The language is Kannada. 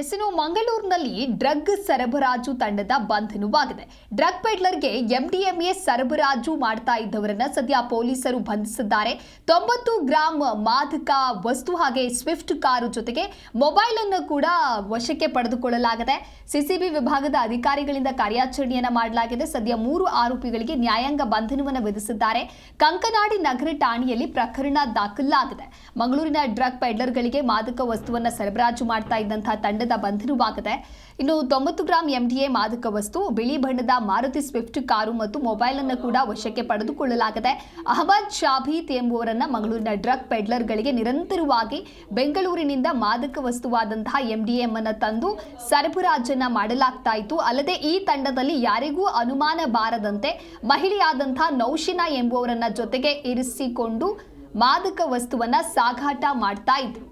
ಇನ್ನು ಮಂಗಳೂರಿನಲ್ಲಿ ಡ್ರಗ್ ಸರಬರಾಜು ತಂಡದ ಬಂಧನವಾಗಿದೆ. ಡ್ರಗ್ ಪೆಡ್ಲರ್ಗೆ ಎಂಡಿಎಂಎ ಸರಬರಾಜು ಮಾಡ್ತಾ ಇದ್ದವರನ್ನ ಸದ್ಯ ಪೊಲೀಸರು ಬಂಧಿಸಿದ್ದಾರೆ. ತೊಂಬತ್ತು ಗ್ರಾಂ ಮಾದಕ ವಸ್ತು ಹಾಗೆ ಸ್ವಿಫ್ಟ್ ಕಾರು ಜೊತೆಗೆ ಮೊಬೈಲ್ ಅನ್ನು ಕೂಡ ವಶಕ್ಕೆ ಪಡೆದುಕೊಳ್ಳಲಾಗಿದೆ. ಸಿಸಿಬಿ ವಿಭಾಗದ ಅಧಿಕಾರಿಗಳಿಂದ ಕಾರ್ಯಾಚರಣೆಯನ್ನ ಮಾಡಲಾಗಿದೆ. ಸದ್ಯ ಮೂರು ಆರೋಪಿಗಳಿಗೆ ನ್ಯಾಯಾಂಗ ಬಂಧನವನ್ನು ವಿಧಿಸಿದ್ದಾರೆ. ಕಂಕನಾಡಿ ನಗರ ಠಾಣೆಯಲ್ಲಿ ಪ್ರಕರಣ ದಾಖಲಾಗಿದೆ. ಮಂಗಳೂರಿನ ಡ್ರಗ್ ಪೆಡ್ಲರ್ಗಳಿಗೆ ಮಾದಕ ವಸ್ತುವನ್ನು ಸರಬರಾಜು ಮಾಡ್ತಾ ಇದ್ದಂತಹ ತಂಡದ ಬಂಧನವಾಗಿದೆ ಇನ್ನು ತೊಂಬತ್ತು ಗ್ರಾಂ ಎಂಡಿಎ ಮಾದಕ ವಸ್ತು ಬಿಳಿ ಬಣ್ಣದ ಮಾರುತಿ ಸ್ವಿಫ್ಟ್ ಕಾರು ಮತ್ತು ಮೊಬೈಲ್ ಅನ್ನು ಕೂಡ ವಶಕ್ಕೆ ಪಡೆದುಕೊಳ್ಳಲಾಗಿದೆ ಅಹಮದ್ ಶಾಬೀತ್ ಎಂಬುವರನ್ನ ಮಂಗಳೂರಿನ ಡ್ರಗ್ ಪೆಡ್ಲರ್ಗಳಿಗೆ ನಿರಂತರವಾಗಿ ಬೆಂಗಳೂರಿನಿಂದ ಮಾದಕ ವಸ್ತುವಾದಂತಹ ಎಂಡಿಎಂ ಅನ್ನು ತಂದು ಸರಬರಾಜನ್ನ ಮಾಡಲಾಗ್ತಾ ಇತ್ತು. ಅಲ್ಲದೆ ಈ ತಂಡದಲ್ಲಿ ಯಾರಿಗೂ ಅನುಮಾನ ಬಾರದಂತೆ ಮಹಿಳೆಯಾದಂತಹ ನೌಶಿನಾ ಎಂಬುವರನ್ನ ಜೊತೆಗೆ ಇರಿಸಿಕೊಂಡು ಮಾದಕ ವಸ್ತುವನ್ನ ಸಾಗಾಟ ಮಾಡ್ತಾ ಇದ್ರು.